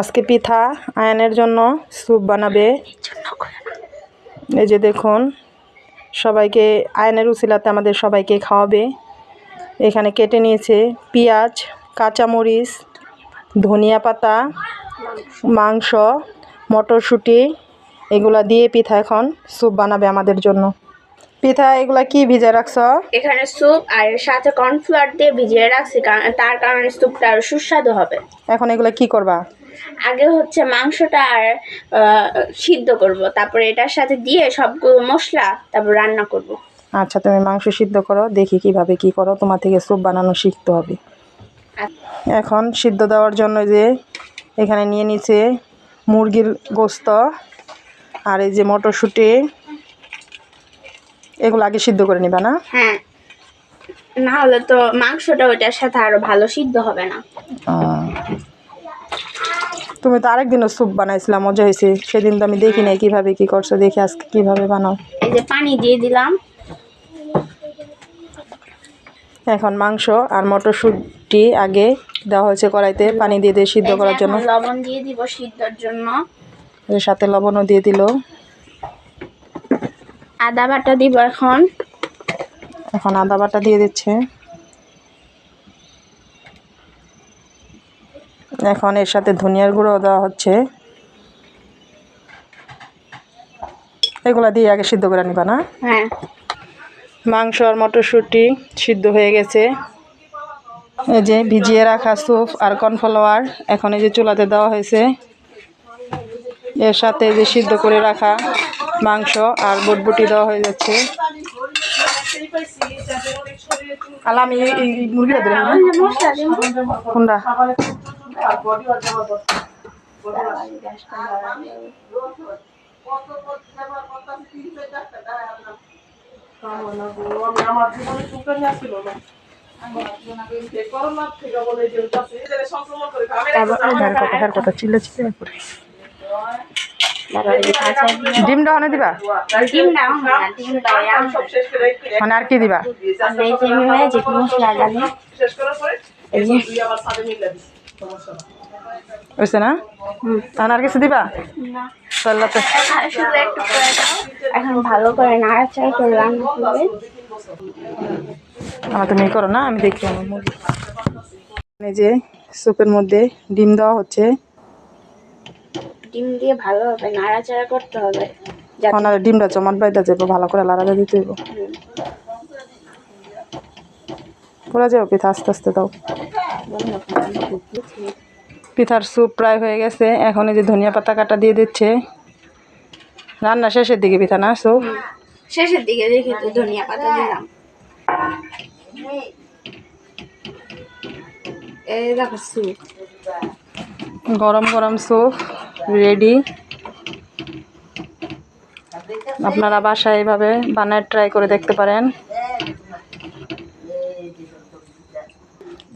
আজকে পিঠা আয়নের জন্য স্যুপ বানাবে। এই যে দেখুন সবাইকে আয়নের উসিলাতে আমাদের সবাইকে খাওয়াবে। এখানে কেটে নিয়েছে পেঁয়াজ কাঁচামরিচ ধনিয়া পাতা মাংস মটরশুঁটি এগুলা দিয়ে পিঠা এখন স্যুপ বানাবে আমাদের জন্য। পিঠা এগুলা কি ভিজে রাখছ? এখানে স্যুপ আর এর সাথে কর্নফ্লাওয়ার দিয়ে ভিজিয়ে রাখছি তার কারণে স্যুপটা আরও সুস্বাদু হবে। এখন এগুলা কি করবা? আগে হচ্ছে মাংসটা আর সিদ্ধ করব। তারপরে এটার সাথে দিয়ে সবগুলো মশলা তারপর রান্না করব। আচ্ছা তুমি মাংস সিদ্ধ করো দেখি কীভাবে কি করো। তোমার থেকে স্যুপ বানানো শিখতে হবে। এখন সিদ্ধ দেওয়ার জন্য যে এখানে নিয়ে নিচ্ছে মুরগির গোস্ত আর এই যে মটরশুঁটি এগুলো আগে সিদ্ধ করে নিবা না? হ্যাঁ না হলে তো মাংসটা ওইটার সাথে আরও ভালো সিদ্ধ হবে না। তুমি তো আরেকদিনও স্যুপ বানাইছিলাম মজা হয়েছে সেদিন তো আমি দেখি নাই কীভাবে কি করছ দেখি আজকে কীভাবে বানাও। এই যে পানি দিয়ে দিলাম। এখন মাংস আর মটরশুঁটি আগে দেওয়া হয়েছে কড়াইতে পানি দিয়ে দিয়ে সিদ্ধ করার জন্য। লবণ দিয়ে দিব সিদ্ধর জন্য। এর সাথে লবণও দিয়ে দিল। আদা বাটা দিব এখন। এখন আদা বাটা দিয়ে দিচ্ছে। এখন এর সাথে ধনিয়ার গুঁড়ো দেওয়া হচ্ছে। এগুলা দিয়ে আগে সিদ্ধ করে নিবা না? হ্যাঁ। মাংস আর মটরশুঁটি সিদ্ধ হয়ে গেছে। এই যে ভিজিয়ে রাখা স্যুপ আর কর্নফ্লাওয়ার এখন এই যে চুলাতে দেওয়া হয়েছে। এর সাথে যে সিদ্ধ করে রাখা মাংস আর বটবুটি দেওয়া হয়ে যাচ্ছে। আলা আমি এই- মুরগিটা কোনটা? চিল্লা চিল্লা ডিমটা অনে দিবা? ডিম দাও না মানে আর কি দিবা? মশলা বুঝছে না? তাহলে আর কিছু দিবা? চল্লাতে এখন ভালো করে নাড়াচাড়া করে রান্না করবে। আমার তুমি করো না আমি দেখি আমার মুরগি এই যে স্যুপের মধ্যে ডিম দেওয়া হচ্ছে। ডিম দিয়ে ভালোভাবে নাড়াচাড়া করতে হবে। এখন আর ডিমটা জমাট বাইদা যাব ভালো করে লাড়াতে দিতে হইব। পুরা যাও পিঠা আস্তে আস্তে দাও। পিঠার স্যুপ প্রায় হয়ে গেছে। এখন এই যে ধনিয়া পাতা কাটা দিয়ে দিচ্ছে। রান্না শেষের দিকে পিঠা না স্যুপ? শেষের দিকে দেখি তো ধনিয়া পাতা দিলাম। এই দেখো স্যুপ। গরম গরম স্যুপ রেডি আপনারা বাসায় এইভাবে বানায় ট্রাই করে দেখতে পারেন।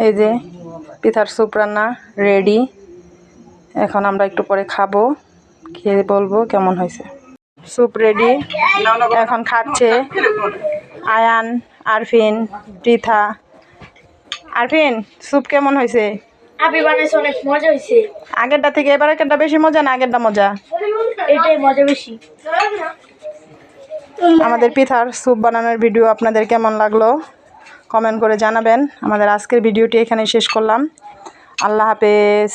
এই যে পিঠার স্যুপ রান্না রেডি এখন আমরা একটু পরে খাব খেয়ে বলব কেমন হয়েছে। স্যুপ রেডি এখন খাচ্ছে আয়ান আরফিন পৃথা আরফিন স্যুপ কেমন হয়েছে? আপনি বানাইছে অনেক মজা হয়েছে। আগেরটা থেকে এবার আগেরটা বেশি মজা না আগেরটা মজা? এটাই মজা বেশি। আমাদের পিঠার স্যুপ বানানোর ভিডিও আপনাদের কেমন লাগল? কমেন্ট করে জানাবেন। আমাদের আজকের ভিডিওটি এখানে শেষ করলাম। আল্লাহ হাফেজ।